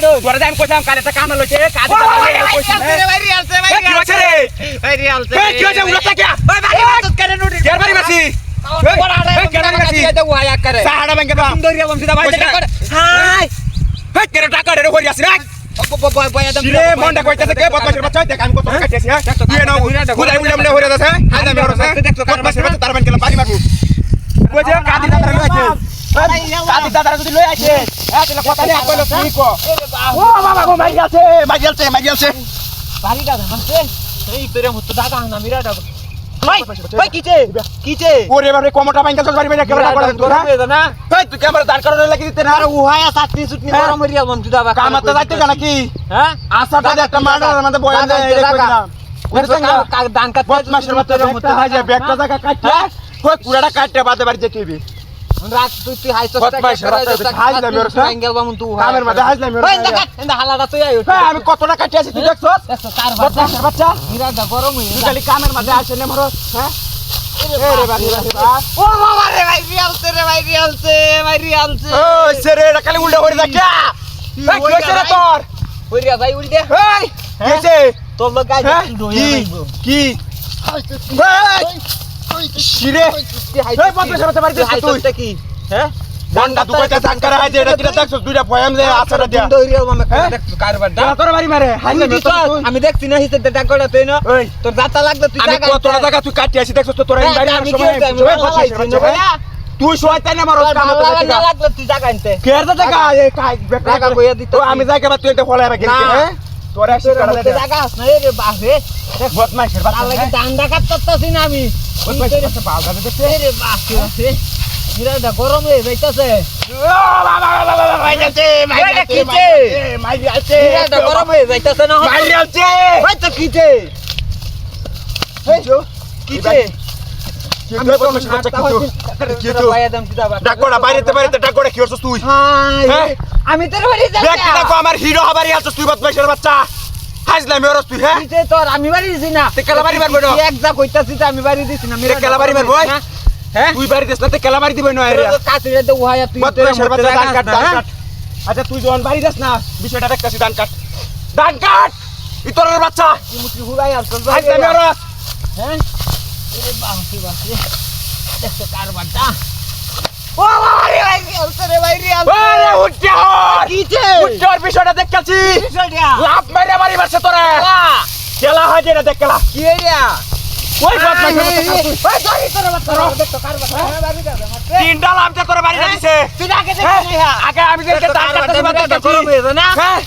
তোরা যে আমি কইতাম কালে তা কামনা লইছে কাজে কামনা ভাই, লইছে, ভাই, কইছি, আলছে রে, হ্যাঁ। ভাই, আলছে, ভাই, কি হচ্ছে কি করে নুডি। বাড়ি করে। করে। কিরে কার কাদি দাদা যদি লই আছে হ্যাঁ তাহলে কথা নেই কইলো তুই কো ও বাবা গো মাই গেছে মাই গেছে মাই গেছে বাড়িটা ধরছে। এই তোরে মতো দাদা না মিরাটা। ভাই, ভাই, কিছে? কিছে? ওরে বাবা কমটা ব্যাংকে চল বাড়ি বাইরে ক্যামেরা করে তোরা গরম হয়ে যা না? এই তুই ক্যামেরা লাগি দিতে আরে উহায়া হ্যাঁ। যাইতে কি হ্যাঁ আসাটা একটা মার্ডার আমাদের বয়ান দেয় এটা কইলাম ওরে সঙ্গে দান কাট বদমাশের বাচ্চা ব্যাগটা জায়গা ওই পুরাটা কাটতে বাদে বাড়ি যেতে রাত তুই তুই হাই বাচ্চা, হাই ওর সাথে। অ্যাঙ্গেল বামুন তুই কামের মধ্যে হাসলাম ওই দেখা এন্ড হালাটা তুই আই হ্যাঁ আমি কতটা কাটিয়েছি তুই দেখছস দেখছ কার বদমাশের বাচ্চা মিরাটা গরম হইয়া তুই খালি কামের মধ্যে আসে নে মরো হ্যাঁ? তোর? কি তোর লোক হ্যাঁ? শিরে। এই বদমাশের বাচ্চা বাড়ি যাচ্ছিস তুই? কি? হ্যাঁ? বন্ডা তুই কইতা জানকার আছে এটা কিটা দেখছস দুইটা পয়াম দে আছাড়া দিয়া। দৌড়িয়া মামা হ্যাঁ? দেখছ কারবার তোরা তোর বাড়ি মারে। হাইলে দিছস, আমি দেখছি না হিসেবে ডাকটা তুই না তোর দাতা লাগবে তুই আমি জাগা কতটা জায়গা তুই কাটিয়েছি দেখছস তো তোরা এই বাড়ি আমি কি হইছে? আমি হ্যাঁ? তুই শয়তান না মারো কাম তো না দেখা তুই জাগা আনতে। কেয়ার তো এই কাই জাগা বইয়া দিতে তো আমি যাই কেবা তুই এটা ফলাই রাখি হ্যাঁ? তোরা না, রে বাচ্চা লাগি হ্যাঁ? ডান্ডা কাটতাছি না আমি। বদমাশের বাচ্চা পাও যাবে দেখতে রে বাপরে বাপরে। বিরাটটা গরম হয়ে যাইতাছে। গরম হয়ে যাইতাছে না? মাই যাচ্ছে ওই তো কিছে? কিছে? আমি তোর বাড়ি দেখো আমার হিরো হবারই আছিস তুই বদমাশের বাচ্চা হাজলামি ওরস তুই হ্যাঁ তোর? আমি বাড়ি দিছি না। তে কেলাবাড়ি মারবো না? তুই এক যা কইতাছিস আমি বাড়ি দিছি না। তে কেলাবাড়ি মারবো, ওই? হ্যাঁ? তুই বাড়ি দিস না তে কেলা বাড়ি দিবই না এরিয়া কাতিরে উহায়া তুই মধ্যে বাচ্চা দান কাট দান হ্যাঁ? কাট আচ্ছা তুই যখন বাড়ি যাস না বিষয়টা দেখতাছি দান কাট দান কাট ইতরের বাচ্চা আর হাজলামি ওরস হ্যাঁ এরে বাপরে বাপরে। দেখছ কারবারটা? ও বাবারে ভাই রে ভাই রিয়ালছে ওরে উজ্জহর কিছে উজ্জহর বিষয়টা দেখতাছি বিষয়টা? লাভ মাইরা বাড়ি মারছে তোরে। খেলা হয় যেটা দেখ কি এরিয়া ওই বাচ্চা ওই সরি তোর বাচ্চা দেখছ কারবারটা? হ্যাঁ? মারতে তিনটা লাভ তোরে বাড়ি দিছে তুই আগে হ্যাঁ? হ্যাঁ আগে আমি যে দান কাটতে কারবারটা গরম না? হ্যাঁ?